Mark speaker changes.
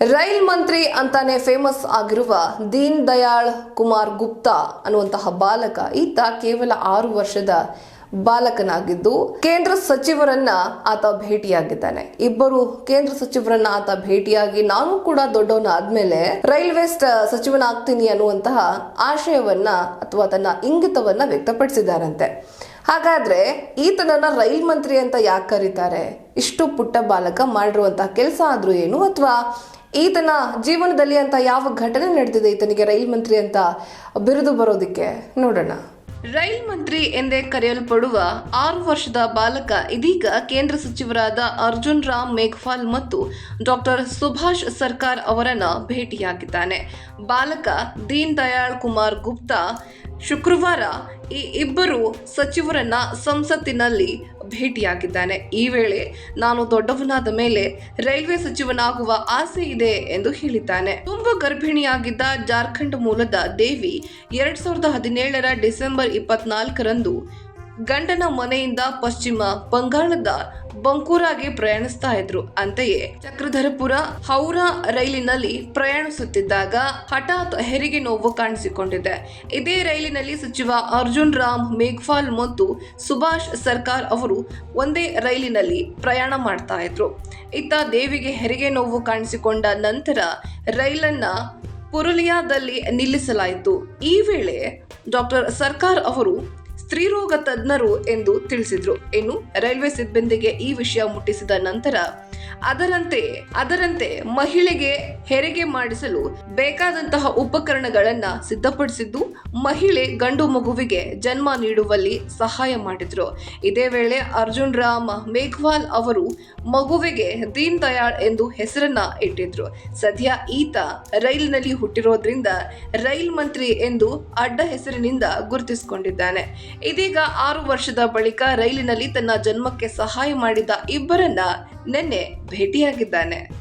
Speaker 1: Rail ಮಂತ್ರಿ ಅಂತಾನೆ famous ಆಗಿರುವ ದೀನ್ ದಯಾಳ್ ಕುಮಾರ್ ಗುಪ್ತಾ ಅನ್ನುವಂತಹ ಬಾಲಕ, ಈತ ಕೇವಲ ಆರು ವರ್ಷದ ಬಾಲಕನಾಗಿದ್ದು, ಕೇಂದ್ರ ಸಚಿವರನ್ನ ಆತ ಭೇಟಿಯಾಗಿದ್ದಾನೆ. ಇಬ್ಬರು ಕೇಂದ್ರ ಸಚಿವರನ್ನ ಆತ ಭೇಟಿಯಾಗಿ ನಾನು ಕೂಡ ದೊಡ್ಡವನಾದ್ಮೇಲೆ ರೈಲ್ವೆ ಸ್ಟ್- ಸಚಿವನಾಗ್ತೀನಿ ಅನ್ನುವಂತಹ ಆಶಯವನ್ನ ಅಥವಾ ತನ್ನ ಇಂಗಿತವನ್ನ ವ್ಯಕ್ತಪಡಿಸಿದಾರಂತೆ. ಹಾಗಾದ್ರೆ ಈತನನ್ನ ರೈಲ್ ಮಂತ್ರಿ ಅಂತ ಯಾಕೆ ಕರೀತಾರೆ? ಇಷ್ಟು ಪುಟ್ಟ ಬಾಲಕ ಮಾಡಿರುವಂತಹ ಕೆಲಸ ಆದ್ರೂ ಏನು? ಅಥವಾ ಈತನ ಜೀವನದಲ್ಲಿ ಅಂತ ಯಾವ ಘಟನೆ ನಡೆದಿದೆ? ಈತನಿಗೆ ರೈಲ್ ಮಂತ್ರಿ ಅಂತ ಬಿರುದು ಬರೋದಕ್ಕೆ ನೋಡೋಣ. ರೈಲ್ ಮಂತ್ರಿ ಎಂದೇ ಕರೆಯಲ್ಪಡುವ ಆರು ವರ್ಷದ ಬಾಲಕ ಇದೀಗ ಕೇಂದ್ರ ಸಚಿವರಾದ ಅರ್ಜುನ್ ರಾಮ್ ಮೇಘ್ವಾಲ್ ಮತ್ತು ಡಾಕ್ಟರ್ ಸುಭಾಷ್ ಸರ್ಕಾರ್ ಅವರನ್ನ ಭೇಟಿಯಾಗಿದ್ದಾನೆ. ಬಾಲಕ ದೀನ್ ದಯಾಳ್ ಕುಮಾರ್ ಗುಪ್ತಾ ಶುಕ್ರವಾರ ಈ ಇಬ್ಬರು ಸಚಿವರನ್ನ ಸಂಸತ್ತಿನಲ್ಲಿ ಭೇಟಿಯಾಗಿದ್ದಾನೆ. ಈ ವೇಳೆ ನಾನು ದೊಡ್ಡವನಾದ ಮೇಲೆ ರೈಲ್ವೆ ಸಚಿವನಾಗುವ ಆಸೆ ಇದೆ ಎಂದು ಹೇಳಿದ್ದಾನೆ. ತುಂಬ ಗರ್ಭಿಣಿಯಾಗಿದ್ದ ಜಾರ್ಖಂಡ್ ಮೂಲದ ದೇವಿ ಎರಡ್ ಸಾವಿರದ ಹದಿನೇಳರ ಡಿಸೆಂಬರ್ ಇಪ್ಪತ್ನಾಲ್ಕರಂದು ಗಂಡನ ಮನೆಯಿಂದ ಪಶ್ಚಿಮ ಬಂಗಾಳದ ಬಂಕೂರಾಗೆ ಪ್ರಯಾಣಿಸ್ತಾ ಇದ್ರು. ಅಂತೆಯೇ ಚಕ್ರಧರಪುರ ಹೌರಾ ರೈಲಿನಲ್ಲಿ ಪ್ರಯಾಣಿಸುತ್ತಿದ್ದಾಗ ಹಠಾತ್ ಹೆರಿಗೆ ನೋವು ಕಾಣಿಸಿಕೊಂಡಿದೆ. ಇದೇ ರೈಲಿನಲ್ಲಿ ಸಚಿವ ಅರ್ಜುನ್ ರಾಮ್, ಮೇಘ್ವಾಲ್ ಮತ್ತು ಸುಭಾಷ್ ಸರ್ಕಾರ್ ಅವರು ಒಂದೇ ರೈಲಿನಲ್ಲಿ ಪ್ರಯಾಣ ಮಾಡ್ತಾ ಇದ್ರು. ಇತ್ತ ದೇವಿಗೆ ಹೆರಿಗೆ ನೋವು ಕಾಣಿಸಿಕೊಂಡ ನಂತರ ರೈಲನ್ನ ಪುರುಲಿಯಾದಲ್ಲಿ ನಿಲ್ಲಿಸಲಾಯಿತು. ಈ ವೇಳೆ ಡಾಕ್ಟರ್ ಸರ್ಕಾರ್ ಅವರು ಸ್ತ್ರೀರೋಗ ತಜ್ಞರು ಎಂದು ತಿಳಿಸಿದ್ರು. ಇನ್ನು ರೈಲ್ವೆ ಸಿಬ್ಬಂದಿಗೆ ಈ ವಿಷಯ ಮುಟ್ಟಿಸಿದ ನಂತರ ಅದರಂತೆ ಅದರಂತೆ ಮಹಿಳೆಗೆ ಹೆರಿಗೆ ಮಾಡಿಸಲು ಬೇಕಾದಂತಹ ಉಪಕರಣಗಳನ್ನ ಸಿದ್ಧಪಡಿಸಿದ್ದು ಮಹಿಳೆ ಗಂಡು ಮಗುವಿಗೆ ಜನ್ಮ ನೀಡುವಲ್ಲಿ ಸಹಾಯ ಮಾಡಿದ್ರು. ಇದೇ ವೇಳೆ ಅರ್ಜುನ್ ರಾಮ್ ಮೇಘ್ವಾಲ್ ಅವರು ಮಗುವಿಗೆ ದೀನ್ ದಯಾಳ್ ಎಂದು ಹೆಸರನ್ನ ಇಟ್ಟಿದ್ರು. ಸದ್ಯ ಈತ ರೈಲ್ನಲ್ಲಿ ಹುಟ್ಟಿರೋದ್ರಿಂದ ರೈಲ್ ಮಂತ್ರಿ ಎಂದು ಅಡ್ಡ ಹೆಸರಿನಿಂದ ಗುರುತಿಸಿಕೊಂಡಿದ್ದಾನೆ. ಇದೀಗ ಆರು ವರ್ಷದ ಬಳಿಕ ರೈಲಿನಲ್ಲಿ ತನ್ನ ಜನ್ಮಕ್ಕೆ ಸಹಾಯ ಮಾಡಿದ ಇಬ್ಬರನ್ನ ನಿನ್ನೆ ಭೇಟಿಯಾಗಿದ್ದಾನೆ.